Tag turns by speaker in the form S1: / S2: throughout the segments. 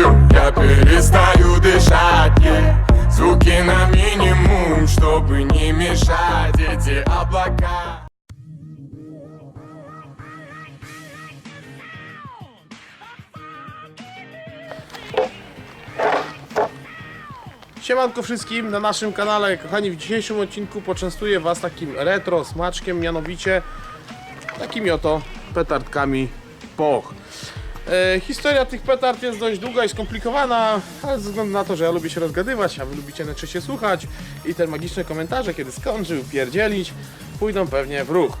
S1: пью Я перестаю дышать yeah. Звуки на минимум, чтобы не мешать эти облака
S2: Siemanko wszystkim na naszym kanale, kochani, w dzisiejszym odcinku poczęstuję Was takim retro smaczkiem, mianowicie takimi oto petardkami POch. E, historia tych petard jest dość długa i skomplikowana, ale ze względu na to, że ja lubię się rozgadywać, a Wy lubicie najczęściej słuchać i te magiczne komentarze, kiedy skończył pierdzielić, pójdą pewnie w ruch.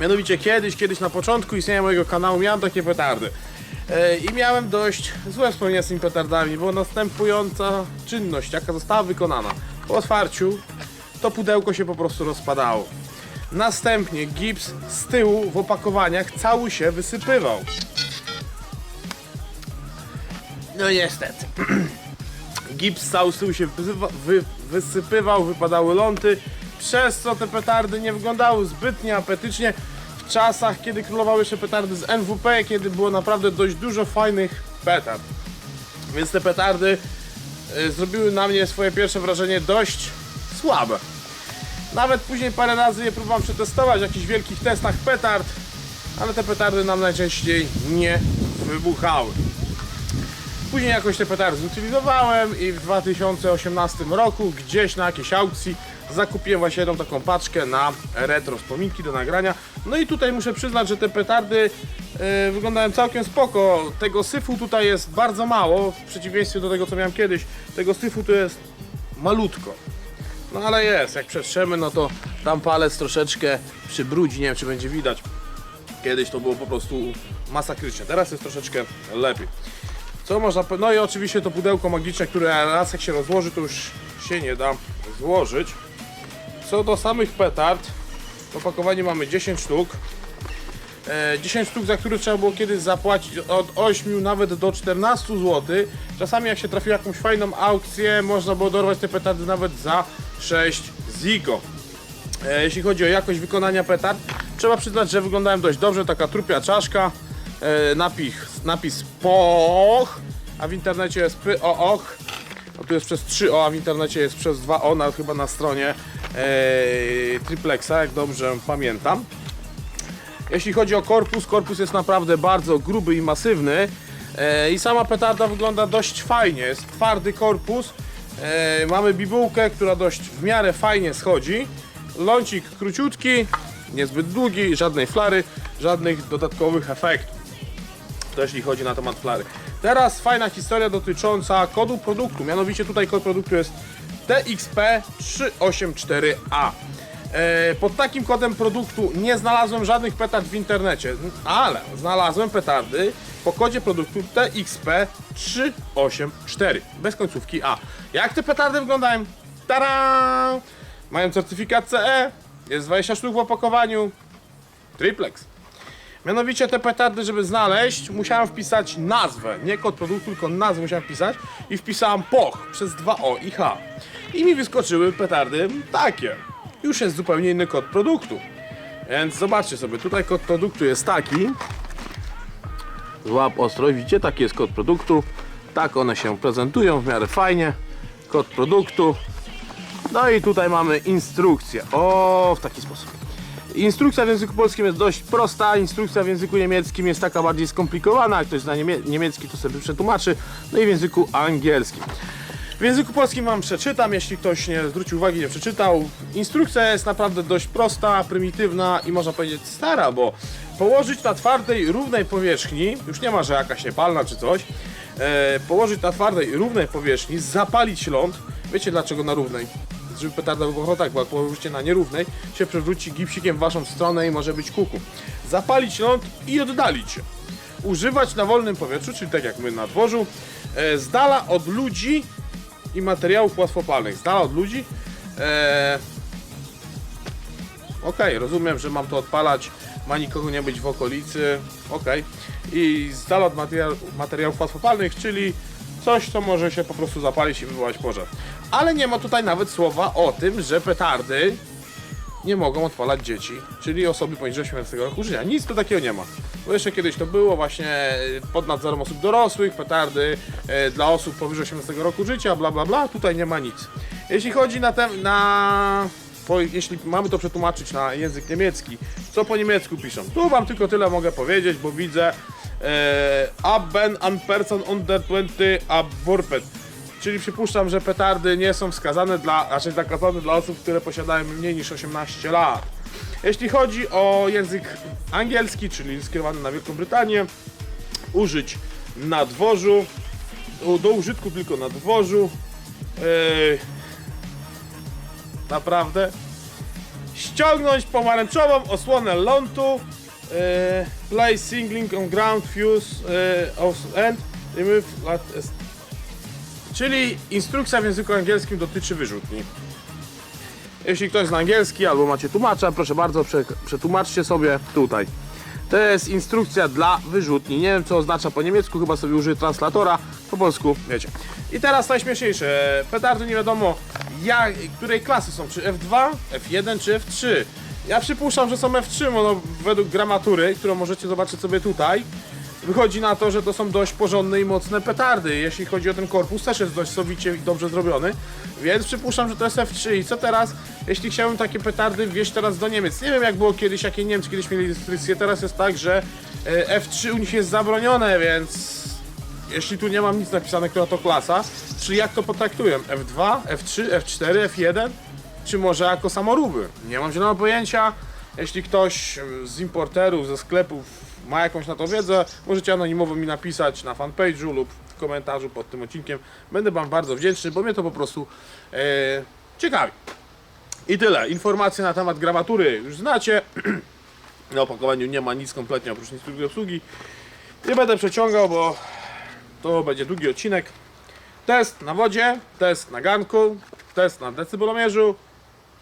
S2: Mianowicie kiedyś, kiedyś na początku istnienia mojego kanału miałem takie petardy. E, I miałem dość złe wspomnienia z tymi petardami, bo następująca czynność, jaka została wykonana. Po otwarciu to pudełko się po prostu rozpadało. Następnie gips z tyłu w opakowaniach cały się wysypywał. No niestety. Gips z się wyzywa, wy, wysypywał, wypadały ląty, przez co te petardy nie wyglądały zbytnio apetycznie w czasach, kiedy królowały jeszcze petardy z NWP, kiedy było naprawdę dość dużo fajnych petard. Więc te petardy y, zrobiły na mnie swoje pierwsze wrażenie dość słabe. Nawet później parę razy je próbowałem przetestować w jakichś wielkich testach petard, ale te petardy nam najczęściej nie wybuchały. Później jakoś te petardy zutylizowałem i w 2018 roku gdzieś na jakiejś aukcji zakupiłem właśnie jedną taką paczkę na retro wspominki do nagrania. No i tutaj muszę przyznać, że te petardy e, wyglądają całkiem spoko. Tego syfu tutaj jest bardzo mało, w przeciwieństwie do tego co miałem kiedyś. Tego syfu tu jest malutko. No ale jest, jak przetrzemy, no to tam palec troszeczkę przybrudzi, nie wiem czy będzie widać. Kiedyś to było po prostu masakrycznie, teraz jest troszeczkę lepiej. Co można. No i oczywiście to pudełko magiczne, które raz jak się rozłoży, to już się nie da złożyć. Co do samych petard, w opakowaniu mamy 10 sztuk. E, 10 sztuk, za które trzeba było kiedyś zapłacić od 8 nawet do 14 zł. Czasami jak się trafiło jakąś fajną aukcję, można było dorwać te petardy nawet za 6 ziko. E, Jeśli chodzi o jakość wykonania petard, trzeba przyznać, że wyglądają dość dobrze. Taka trupia czaszka, e, napis, napis POCH, a w internecie jest POOCH. Tu jest przez 3O, a w internecie jest przez 2O, na, chyba na stronie e, Triplexa, jak dobrze pamiętam. Jeśli chodzi o korpus, korpus jest naprawdę bardzo gruby i masywny. E, I sama petarda wygląda dość fajnie. Jest twardy korpus. E, mamy bibułkę, która dość w miarę fajnie schodzi. Lącik króciutki, niezbyt długi, żadnej flary, żadnych dodatkowych efektów. To jeśli chodzi na temat flary. Teraz fajna historia dotycząca kodu produktu. Mianowicie tutaj kod produktu jest TXP384A. E, Pod takim kodem produktu nie znalazłem żadnych petard w internecie, ale znalazłem petardy po kodzie produktu TXP384 bez końcówki A. Jak te petardy wyglądają? Tada! Mają certyfikat CE, jest 20 sztuk w opakowaniu. Triplex. Mianowicie te petardy, żeby znaleźć, musiałem wpisać nazwę, nie kod produktu, tylko nazwę musiałem wpisać i wpisałem POCH przez 2O i H. I mi wyskoczyły petardy takie. Już jest zupełnie inny kod produktu. Więc zobaczcie sobie, tutaj kod produktu jest taki. Złap ostrość, widzicie, taki jest kod produktu. Tak one się prezentują w miarę fajnie. Kod produktu. No i tutaj mamy instrukcję. O, w taki sposób. Instrukcja w języku polskim jest dość prosta, instrukcja w języku niemieckim jest taka bardziej skomplikowana, jak ktoś zna niemie niemiecki to sobie przetłumaczy, no i w języku angielskim. W języku polskim wam przeczytam, jeśli ktoś nie zwrócił uwagi, nie przeczytał. Instrukcja jest naprawdę dość prosta, prymitywna i można powiedzieć stara, bo położyć na twardej, równej powierzchni, już nie ma, że jakaś niepalna czy coś, e, położyć na twardej, równej powierzchni, zapalić ląd. Wiecie dlaczego na równej? Żeby petarda wybuchła tak, bo jak położycie na nierównej, się przewróci gipsikiem w waszą stronę i może być kuku. Zapalić ląd i oddalić się. Używać na wolnym powietrzu, czyli tak jak my na dworzu, e, z dala od ludzi i materiałów łatwopalnych. Z dala od ludzi. E, Okej, rozumiem, że mam to odpalać, ma nikogo nie być w okolicy. Okej. I z dala od materiał, materiałów łatwopalnych, czyli coś, co może się po prostu zapalić i wywołać pożar. Ale nie ma tutaj nawet słowa o tym, że petardy nie mogą odpalać dzieci, czyli osoby poniżej 18 roku życia. Nic tu takiego nie ma. Bo jeszcze kiedyś to było właśnie e, pod nadzorem osób dorosłych, petardy e, dla osób powyżej 18 roku życia, bla bla bla, tutaj nie ma nic. Jeśli chodzi na ten, na... Po, jeśli mamy to przetłumaczyć na język niemiecki, co po niemiecku piszą? Tu wam tylko tyle mogę powiedzieć, bo widzę e, Abben an person under 20 abworpet. Czyli przypuszczam, że petardy nie są wskazane dla, raczej zakazane dla osób, które posiadają mniej niż 18 lat. Jeśli chodzi o język angielski, czyli skierowany na Wielką Brytanię, użyć na dworzu, do, do użytku tylko na dworzu. Yy, naprawdę. Ściągnąć pomarańczową osłonę lontu. Yy, place singling on ground fuse yy, of end. Remove lat, Czyli instrukcja w języku angielskim dotyczy wyrzutni. Jeśli ktoś zna angielski albo macie tłumacza, proszę bardzo, prze, przetłumaczcie sobie tutaj. To jest instrukcja dla wyrzutni. Nie wiem co oznacza po niemiecku, chyba sobie użyję translatora. Po polsku, wiecie. I teraz najśmieszniejsze. Petardy nie wiadomo jak, której klasy są, czy F2, F1 czy F3. Ja przypuszczam, że są F3, bo no, według gramatury, którą możecie zobaczyć sobie tutaj, wychodzi na to, że to są dość porządne i mocne petardy. Jeśli chodzi o ten korpus, też jest dość sowicie i dobrze zrobiony, więc przypuszczam, że to jest F3. I co teraz, jeśli chciałbym takie petardy wieźć teraz do Niemiec? Nie wiem jak było kiedyś, jakie Niemcy kiedyś mieli restrykcje, teraz jest tak, że e, F3 u nich jest zabronione, więc jeśli tu nie mam nic napisane, która to klasa, czyli jak to potraktują? F2, F3, F4, F1? Czy może jako samoróby? Nie mam zielonego pojęcia. Jeśli ktoś z importerów, ze sklepów ma jakąś na to wiedzę, możecie anonimowo mi napisać na fanpage'u lub w komentarzu pod tym odcinkiem. Będę Wam bardzo wdzięczny, bo mnie to po prostu e, ciekawi. I tyle. Informacje na temat gramatury już znacie. Na opakowaniu nie ma nic kompletnie oprócz instrukcji obsługi. Nie będę przeciągał, bo to będzie długi odcinek. Test na wodzie, test na garnku, test na decybelomierzu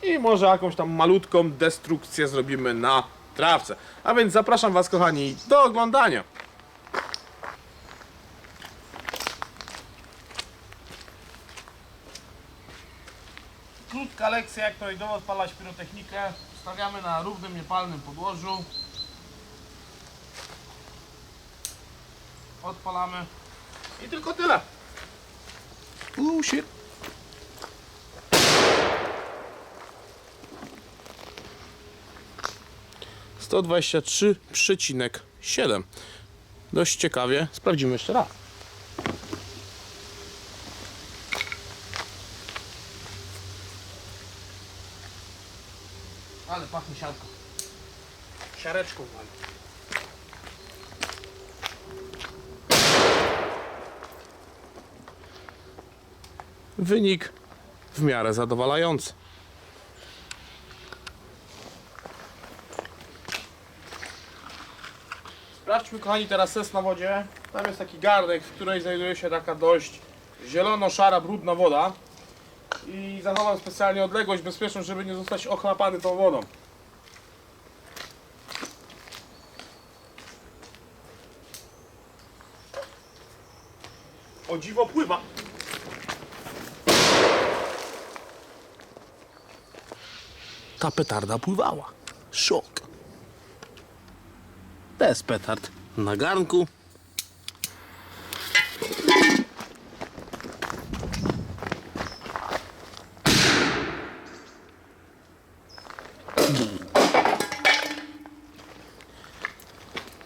S2: i może jakąś tam malutką destrukcję zrobimy na trawce. A więc zapraszam Was, kochani, do oglądania. Krótka lekcja, jak prawidłowo odpalać pirotechnikę. Stawiamy na równym, niepalnym podłożu. Odpalamy. I tylko tyle. Uuu, shit. Sto dwadzieścia trzy przecinek siedem. Dość ciekawie. Sprawdzimy jeszcze raz. Ale pachnie siarką. Siareczką wali. Wynik w miarę zadowalający. Sprawdźmy kochani teraz test na wodzie. Tam jest taki garnek, w której znajduje się taka dość zielono-szara, brudna woda. I zachowam specjalnie odległość bezpieczną, żeby nie zostać ochlapany tą wodą. O dziwo pływa. Ta petarda pływała. Szok. Jest petard na garnku.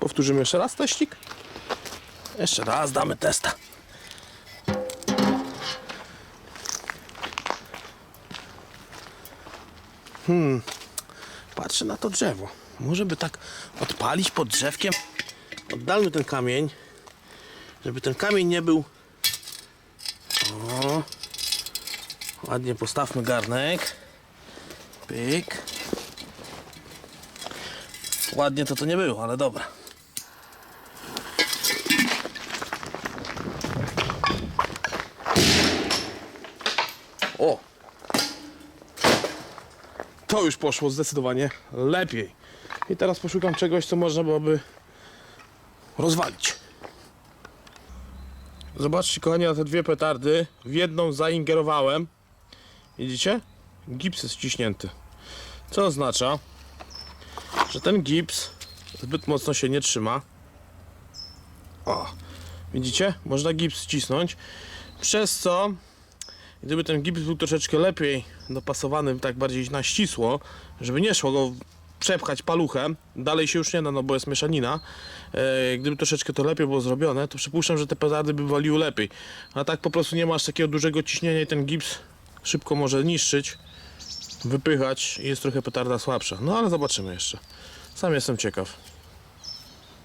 S2: Powtórzymy jeszcze raz teścik. Jeszcze raz damy testa. Patrzę na to drzewo. Może by tak odpalić pod drzewkiem. Oddalmy ten kamień, żeby ten kamień nie był. O, ładnie postawmy garnek. Pyk. Ładnie to to nie było, ale dobra. O! To już poszło zdecydowanie lepiej. I teraz poszukam czegoś, co można byłoby rozwalić. Zobaczcie, kochani, na te dwie petardy. W jedną zaingerowałem. Widzicie? Gips jest ściśnięty. Co oznacza, że ten gips zbyt mocno się nie trzyma. O, widzicie? Można gips ścisnąć, przez co gdyby ten gips był troszeczkę lepiej dopasowany, tak bardziej na ścisło, żeby nie szło go przepchać paluchem, dalej się już nie da, no bo jest mieszanina. E, gdyby troszeczkę to lepiej było zrobione, to przypuszczam, że te petardy by waliły lepiej. A tak po prostu nie masz takiego dużego ciśnienia i ten gips szybko może niszczyć, wypychać i jest trochę petarda słabsza. No ale zobaczymy jeszcze. Sam jestem ciekaw.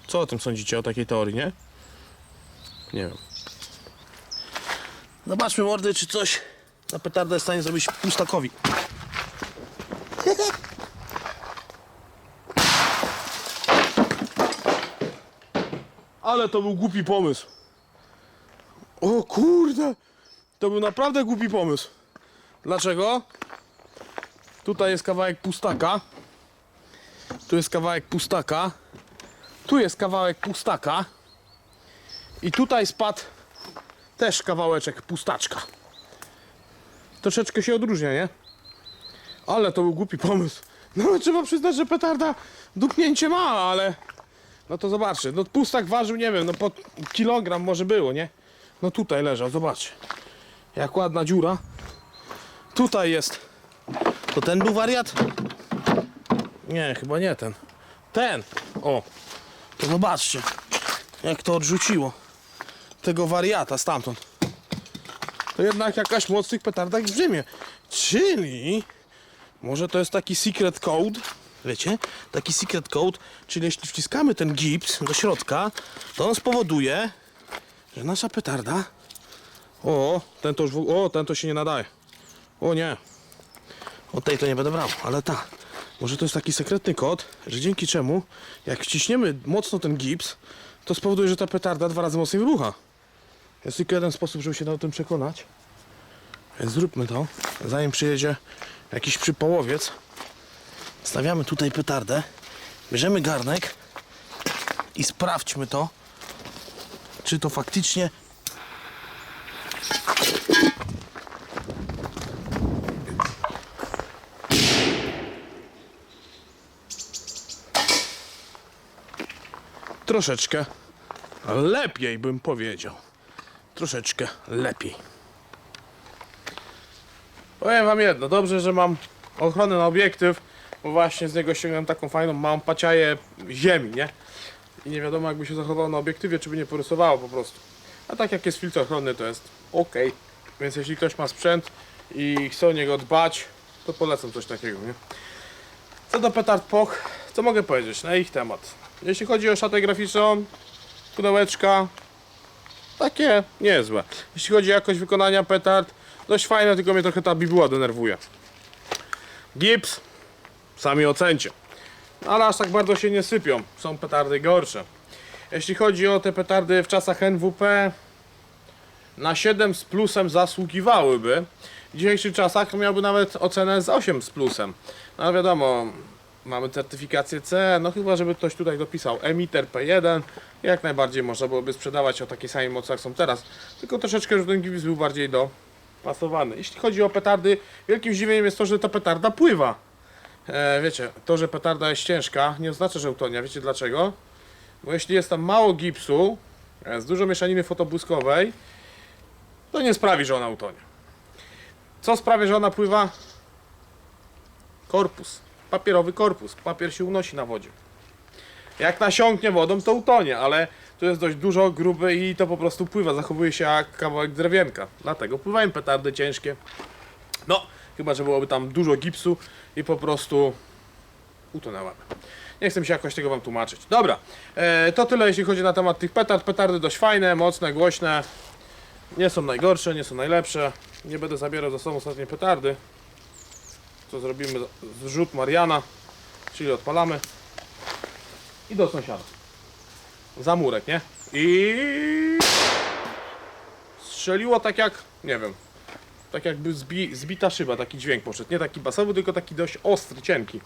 S2: Co o tym sądzicie, o takiej teorii, nie? Nie wiem. Zobaczmy mordy, czy coś na petardę jest w stanie zrobić pustakowi. Ale to był głupi pomysł. O kurde! To był naprawdę głupi pomysł. Dlaczego? Tutaj jest kawałek pustaka. Tu jest kawałek pustaka. Tu jest kawałek pustaka. I tutaj spadł też kawałeczek pustaczka. Troszeczkę się odróżnia, nie? Ale to był głupi pomysł. No trzeba przyznać, że petarda dupnięcie ma, ale... No to zobaczcie, no pustak ważył, nie wiem, no po kilogram może było, nie? No tutaj leżał, zobaczcie. Jak ładna dziura. Tutaj jest. To ten był wariat? Nie, chyba nie ten. Ten! O! To zobaczcie, jak to odrzuciło tego wariata stamtąd. To jednak jakaś moc w tych petardach brzmię. Czyli może to jest taki secret code, wiecie? Taki secret code, czyli jeśli wciskamy ten gips do środka, to on spowoduje, że nasza petarda o, ten to już, o, ten to się nie nadaje. O nie. O tej to nie będę brał, ale ta. Może to jest taki sekretny kod, że dzięki czemu, jak wciśniemy mocno ten gips, to spowoduje, że ta petarda dwa razy mocniej wybucha. Jest tylko jeden sposób, żeby się o tym przekonać. Więc zróbmy to, zanim przyjedzie jakiś przypołowiec. Stawiamy tutaj petardę, bierzemy garnek i sprawdźmy to, czy to faktycznie troszeczkę lepiej bym powiedział. Troszeczkę lepiej. Powiem wam jedno, dobrze, że mam ochronę na obiektyw, bo właśnie z niego ściągnąłem taką fajną małą paciaję ziemi, nie? I nie wiadomo jakby się zachowało na obiektywie, czy by nie porysowało po prostu. A tak jak jest filtr ochronny, to jest ok. Więc jeśli ktoś ma sprzęt i chce o niego dbać, to polecam coś takiego, nie? Co do petard POch, co mogę powiedzieć na ich temat? Jeśli chodzi o szatę graficzną, pudełeczka, takie niezłe. Jeśli chodzi o jakość wykonania petard, dość fajne, tylko mnie trochę ta bibuła denerwuje. Gips, sami ocencie. Ale aż tak bardzo się nie sypią, są petardy gorsze. Jeśli chodzi o te petardy w czasach NWP, na 7 z plusem zasługiwałyby. W dzisiejszych czasach miałby nawet ocenę z 8 z plusem. No wiadomo, mamy certyfikację C, no chyba żeby ktoś tutaj dopisał emiter P1, jak najbardziej można byłoby sprzedawać o takiej samej mocy jak są teraz, tylko troszeczkę, żeby ten gips był bardziej dopasowany. Jeśli chodzi o petardy, wielkim zdziwieniem jest to, że ta petarda pływa. E, wiecie, to, że petarda jest ciężka, nie oznacza, że utonie. Wiecie dlaczego? Bo jeśli jest tam mało gipsu, jest dużo mieszaniny fotobłyskowej, to nie sprawi, że ona utonie. Co sprawia, że ona pływa? Korpus. Papierowy korpus. Papier się unosi na wodzie. Jak nasiąknie wodą, to utonie, ale tu jest dość dużo, gruby i to po prostu pływa. Zachowuje się jak kawałek drewienka. Dlatego pływają petardy ciężkie. No, chyba, że byłoby tam dużo gipsu i po prostu utonęłaby. Nie chcę mi się jakoś tego wam tłumaczyć. Dobra, e, to tyle jeśli chodzi na temat tych petard. Petardy dość fajne, mocne, głośne. Nie są najgorsze, nie są najlepsze. Nie będę zabierał za sobą ostatnie petardy. Co zrobimy? Zrzut Mariana, czyli odpalamy. I do sąsiada. Za murek, nie? I strzeliło tak jak, nie wiem, tak jakby zbi, zbita szyba, taki dźwięk poszedł. Nie taki basowy, tylko taki dość ostry, cienki.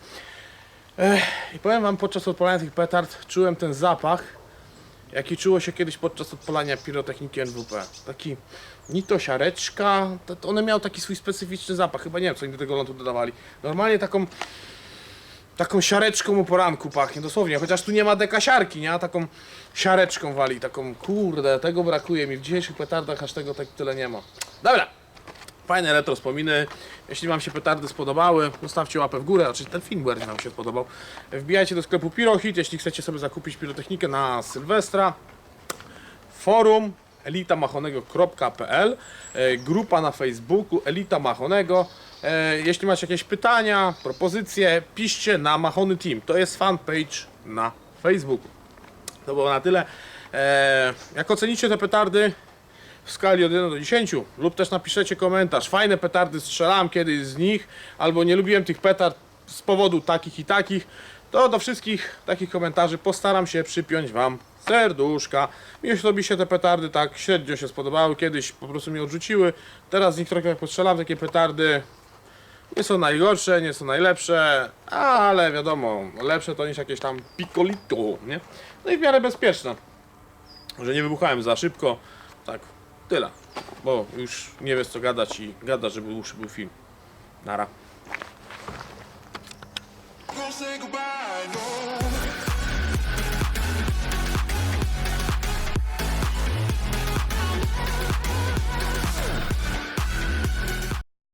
S2: Ech, I powiem wam, podczas odpalania tych petard czułem ten zapach, jaki czuło się kiedyś podczas odpalania pirotechniki NWP. Taki ni to siareczka, to, one miały taki swój specyficzny zapach, chyba nie wiem co oni do tego lądu dodawali. Normalnie taką taką siareczką o poranku pachnie, dosłownie, chociaż tu nie ma dekasiarki, nie? A taką siareczką wali, taką, kurde, tego brakuje mi, w dzisiejszych petardach aż tego tak tyle nie ma. Dobra, fajne retro wspominy, jeśli wam się petardy spodobały, zostawcie łapę w górę, znaczy ten film bardziej nam się spodobał. Wbijajcie do sklepu Pirohit, jeśli chcecie sobie zakupić pirotechnikę na Sylwestra, forum elitamachonego.pl, e, grupa na Facebooku Elita Machonego. E, Jeśli macie jakieś pytania, propozycje, piszcie na Machony Team. To jest fanpage na Facebooku. To było na tyle. E, jak ocenicie te petardy w skali od 1 do 10 lub też napiszecie komentarz. Fajne petardy strzelałem kiedyś z nich, albo nie lubiłem tych petard z powodu takich i takich. To do wszystkich takich komentarzy postaram się przypiąć Wam serduszka. Mi osobiście te petardy tak średnio się spodobały. Kiedyś po prostu mnie odrzuciły. Teraz z nich trochę postrzelam takie petardy. Nie są najgorsze, nie są najlepsze, ale wiadomo, lepsze to niż jakieś tam picolito, nie? No i w miarę bezpieczne. Że nie wybuchałem za szybko. Tak, tyle. Bo już nie wiesz co gadać i gada, żeby dłuższy był film. Nara.